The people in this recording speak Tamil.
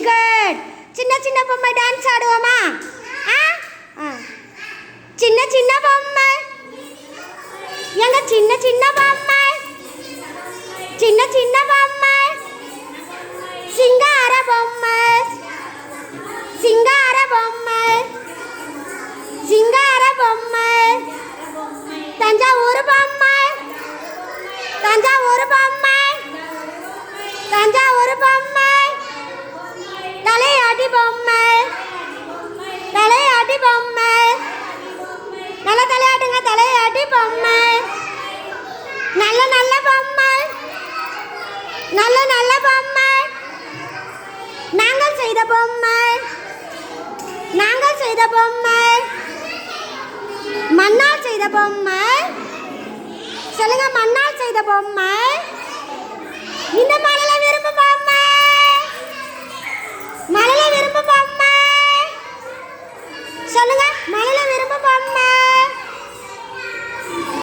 சின்ன சின்ன பொம்மை டான்ஸ் ஆடுவோமா? சின்ன சின்ன பொம்மை. எங்க சின்ன சின்ன பொம்மை? சின்ன சின்ன பொம்மை. சிங்கார பொம்மை. சிங்கார பொம்மை. சிங்கார பொம்மை. தஞ்சாவூர் பொம்மை. தஞ்சாவூர் பொம்மை. தஞ்சாவூர் பொம்மை. நல்ல பொம்மை. நாங்கள் செய்த பொம்மை. நாங்கள் செய்த பொம்மை. மண்ணால் செய்த பொம்மை. சொல்லுங்க மண்ணால் செய்த பொம்மை. இந்த மலையில விரும்ப பொம்மை. மலையில விரும்ப பொம்மை. சொல்லுங்க மலையில விரும்ப பொம்மை.